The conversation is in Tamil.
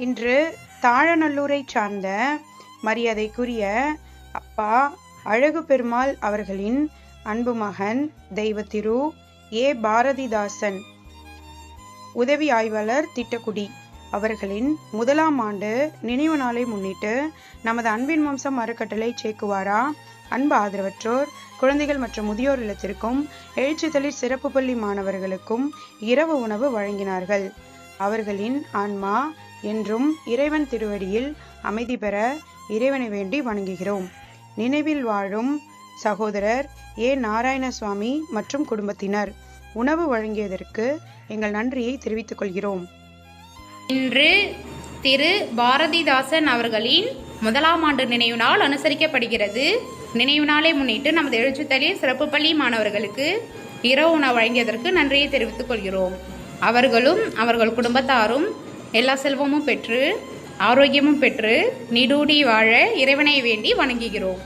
இன்று தாழநல்லூரை சார்ந்த மரியாதைக்குரிய அப்பா அழகு பெருமாள் அவர்களின் அன்பு மகன் தெய்வத்திரு ஏ. பாரதிதாசன் உதவி ஆய்வாளர் திட்டக்குடி அவர்களின் முதலாம் ஆண்டு நினைவு நாளை முன்னிட்டு நமது அன்பின் வம்சம் அறக்கட்டளை சேக்குவாரா அன்பு ஆதரவற்றோர் குழந்தைகள் மற்றும் முதியோர் இல்லத்திற்கும் எழுச்சிதழில் சிறப்பு பள்ளி மாணவர்களுக்கும் இரவு உணவு வழங்கினார்கள். அவர்களின் ஆன்மா என்றும் இறைவன் திருவடியில் அமைதி பெற இறைவனை வேண்டி வணங்குகிறோம். நினைவில் வாழும் சகோதரர் ஏ. நாராயணசுவாமி மற்றும் குடும்பத்தினர் உணவு வழங்கியதற்கு எங்கள் நன்றியை தெரிவித்துக் கொள்கிறோம். இன்று திரு. பாரதிதாசன் அவர்களின் முதலாம் ஆண்டு நினைவு நாள் அனுசரிக்கப்படுகிறது. நினைவு நாளை முன்னிட்டு நமது எழுச்சித்தலில் சிறப்பு பள்ளி மாணவர்களுக்கு இரவு உணவு வழங்கியதற்கு நன்றியை தெரிவித்துக் கொள்கிறோம். அவர்களும் அவர்கள் குடும்பத்தாரும் எல்லா செல்வமும் பெற்று ஆரோக்கியமும் பெற்று நீடூடி வாழ இறைவனை வேண்டி வணங்குகிறோம்.